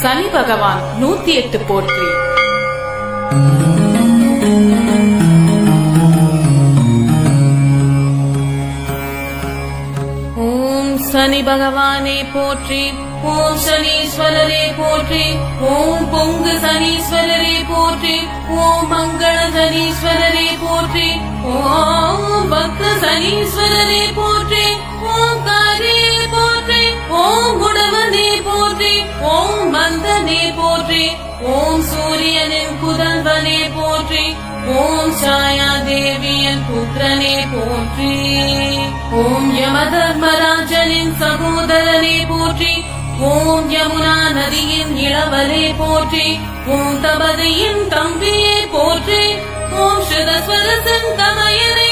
சனி பகவான் நூத்தி எட்டு போற்றி. ஓம் சனி பகவானே போற்றி ஓம் சனீஸ்வரரே போற்றி ஓம் பொங்கு சனீஸ்வரரே போற்றி ஓம் மங்கள சனீஸ்வரரே போற்றி ஓம் பக்த சனீஸ்வரரே போற்றி ஓம் காரே ஓம் குடவனே போற்றி ஓம் மந்தனே போற்றி ஓம் சூரியனின் புதல்வனே போற்றி ஓம் சாயா தேவியின் புத்திரனே போற்றி. ஓம் யம தர்மராஜனின் சகோதரனே போற்றி ஓம் யமுனா நதியின் இளவலே போற்றி ஓம் தபதியின் தம்பியே போற்றி ஓம் ஸ்ருதஸ்வரசன் தமையனே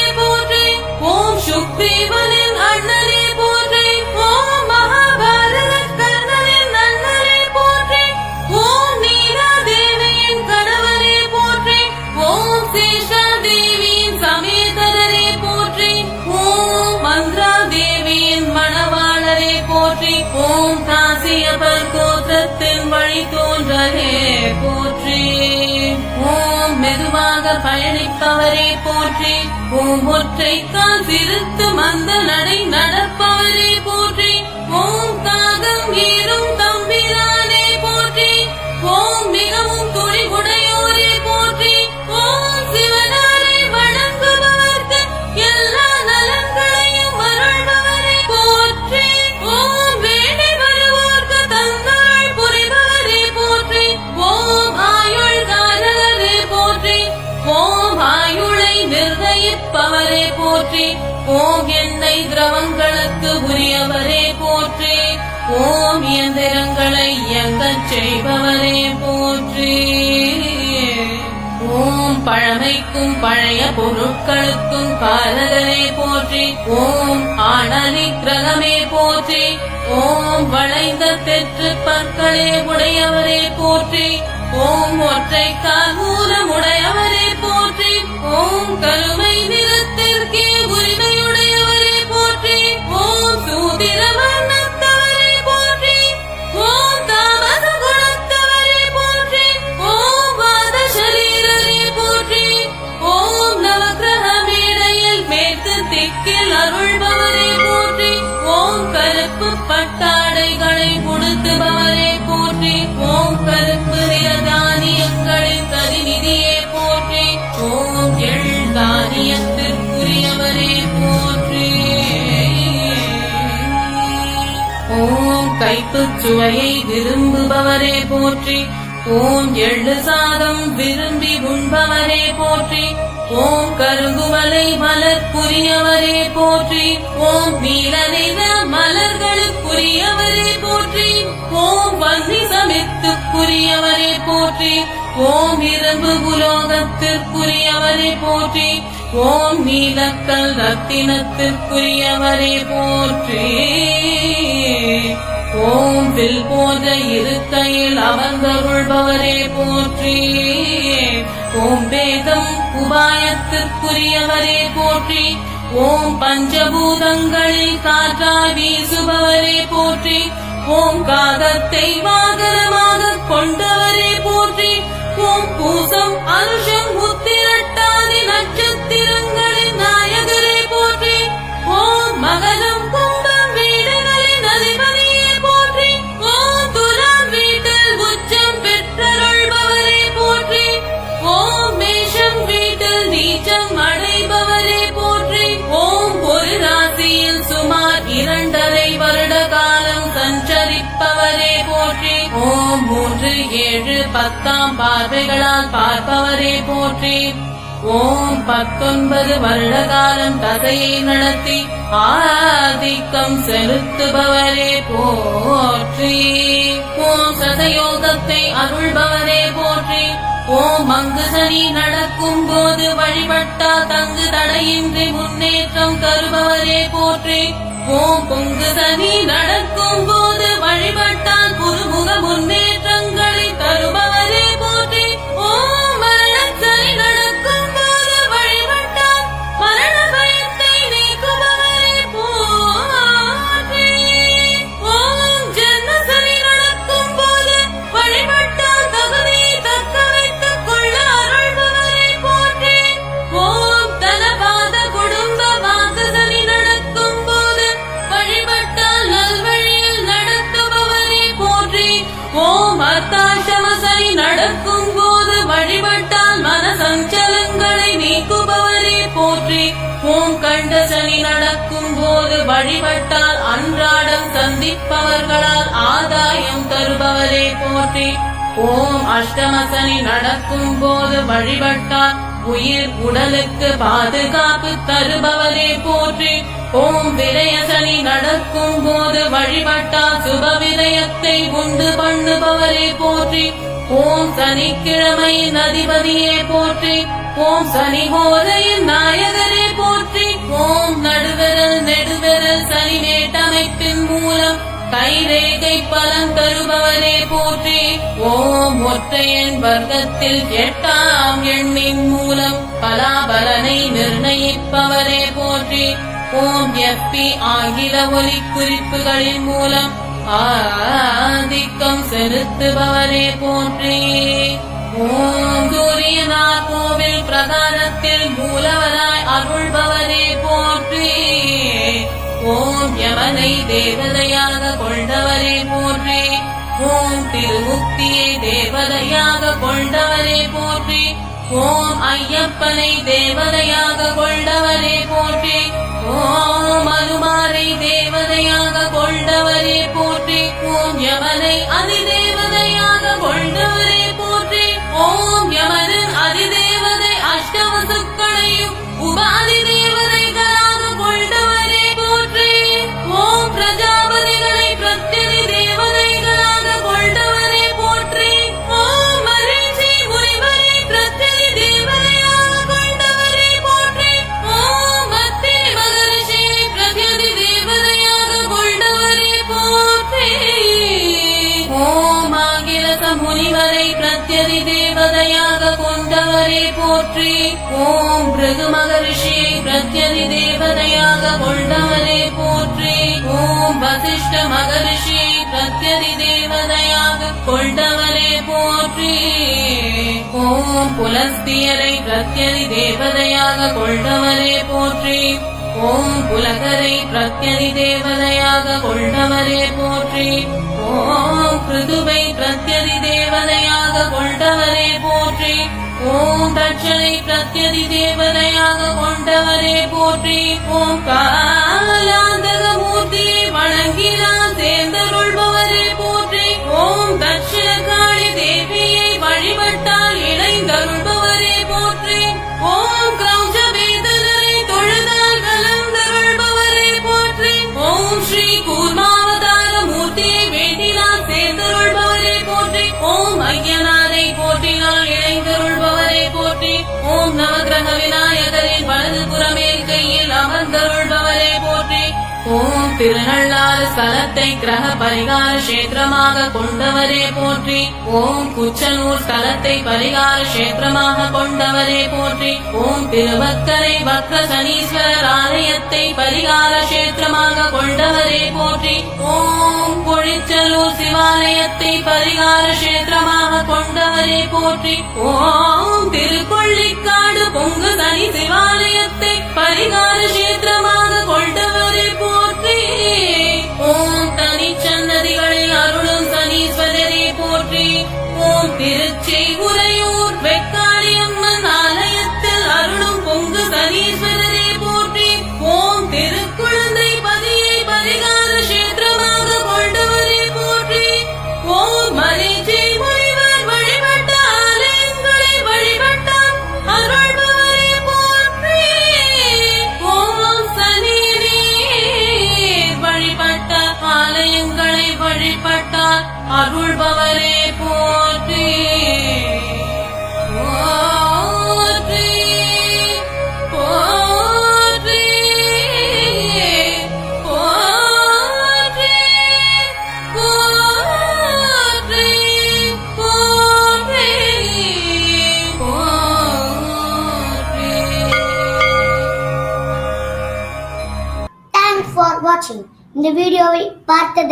போற்றி ஓம் காசியபர் கோத்திரத்தின் வழி தோன்றலே போற்றி. ஓம் மெதுவாக பயணிப்பவரே போற்றி. ஓம் ஒற்றை கால் சிறுத்து மந்த நடை நடப்பவரே போற்றி. ஓம் காகம் ஏறும் தம்பிரானே போற்றி. ஓம் நிர்ணயிப்பவரே போற்றி ஓம் எண்ணெய் திரவங்களுக்கு உரியவரே போற்றி ஓம் இயந்திரங்களை இயங்கச் செய்பவரே போற்றி. ஓம் பழமைக்கும் பழைய பொருட்களுக்கும் காரகரே போற்றி ஓம் ஆணலி கிரகமே போற்றி ஓம் வளைந்த தெற்று பற்களே உடையவரே போற்றி ஓம் ஒற்றை காமூலம் உடையவரே போற்றி. ஓம் கருமை நிறத்திற்கே உரிமையுடையவரே போற்றி. ஓம் சூதிர கைப்புச் சுவையை விரும்புபவரே போற்றி. ஓம் எள்ளு சாதம் விரும்பி உண்பவரே போற்றி. ஓம் கருங்குமலை மலர் புரியவரே போற்றி. ஓம் நீல மலர்களுக்குரியவரே போற்றி. ஓம் வன்னி சமித்துக்குரியவரே போற்றி. ஓம் இரும்பு புலோகத்திற்குரியவரை போற்றி. ஓம் நீலக்கல் ரத்தினத்திற்குரியவரே போற்றி. ஓம் வில் போன்ற இருக்கையில் அமர்ந்தருள்பவரே போற்றி. ஓம் வேதம் உபாயத்திற்குரியவரே போற்றி. ஓம் பஞ்சபூதங்களில் காற்றா வீசுபவரே போற்றி. ஓம் காகத்தை வாகனமாக கொண்டவரே போற்றி. ஓம் பூசம் அருஷம் உத்திரட்டாதி நட்சத்திரம் ஏழு பத்தாம் பார்வைகளால் பார்ப்பவரே போற்றி. ஓம் பத்தொன்பது வருட காலம் தசையை நடத்தி ஆதிக்கம் செலுத்துபவரே போற்றி. ஓம் சதயோகத்தை அருள்பவரே போற்றி. ஓம் மங்கு சனி நடக்கும் போது வழிபட்டா தங்கு தடையின்றி முன்னேற்றம் தருபவரே போற்றி. ஓம் பொங்கு சனி நடக்கும் போது வழிபட்டால் புதுமுக முன்னேற்றம் நடக்கும் போது வழிபட்டால் மன சஞ்சலங்களை நீக்குபவரே போற்றி. ஓம் கண்ட சனி நடக்கும் போது வழிபட்டால் அன்றாடம் சந்திப்பவர்களால் ஆதாயம் தருபவரே போற்றி. ஓம் அஷ்டமசனி நடக்கும் போது வழிபட்டால் உயிர் உடலுக்கு பாதுகாப்பு தருபவரே போற்றி. ஓம் விரயசனி நடக்கும் போது வழிபட்டால் சுப விரயத்தை உண்டு பண்ணுபவரே போற்றி. ஓம் சனிக்கிழமை அதிபதியே போற்றி ஓம் சனி ஹோதையின் நாயகரே போற்றி ஓம் நடுவிரல் நெடுவிரல் சனி நேட்டமைப்பின் மூலம் கைரேகை பலன் தருபவரே போற்றி ஓம் ஒற்றையன் வர்க்கத்தில் எட்டாம் எண்ணின் மூலம் பலாபலனை நிர்ணயிப்பவரே போற்றி ஓம் எஃபி ஆகில ஒலி குறிப்புகளின் மூலம் ஆதிக்கம் செலுத்துபவரே போற்றி ஓம் கோவில் பிரதானத்தில் மூலவராய் அருள்பவரே போற்றி ஓம் யமனை தேவதையாக கொண்டவரே போற்றி ஓம் திருமுக்தியை தேவதையாக கொண்டவரே போற்றி ஓம் ஐயப்பனை தேவதையாக கொண்டவரே போற்றி ஓம் அனுமாரை தேவதையாக கொண்டவரே போற்றி பூஞ்சவனை அதிதே போற்றி. ஓம் பிருகு மகரிஷியை பிரத்யதி தேவதையாக கொண்டவனே போற்றி. ஓம் வசிஷ்ட மகரிஷியை பிரத்யதி தேவதையாக கொண்டவனே போற்றி. ஓம் புலஸ்தியரை பிரத்யதி தேவதையாக கொண்டவனே போற்றி. ஓம் புலகரை பிரத்யதி தேவதையாக கொண்டவனே போற்றி. ஓம் கிருதுவை பிரத்யதி தேவதையாக கொண்டவனே போற்றி. ஓம் தட்சனை பிரத்யதி தேவதையாக கொண்டவரே போற்றி ஓம் காலாந்தக மூர்த்தியை வணங்கினார். ஓம் திருநள்ளாறு ஸ்தலத்தை கிரக பரிகார கஷேத்திரமாக கொண்டவரே போற்றி. ஓம் குச்சனூர் ஸ்தலத்தை பரிகார கஷேத்திரமாக கொண்டவரே போற்றி. ஓம் திருவக்கரை வக்ர சனீஸ்வரர் ஆலயத்தை பரிகார கஷேத்திரமாக கொண்டவரே போற்றி. ஓம் பொழிச்சலூர் சிவாலயத்தை பரிகார கஷேத்திரமாக கொண்டவரே போற்றி. ஓம் திருக்கொள்ளிக்காடு பொங்கு சனி சிவாலயத்தை பரிகார கஷேத்திர போற்றி ஓம் திருச்சி உறையூர் வெக்காளியம்மன்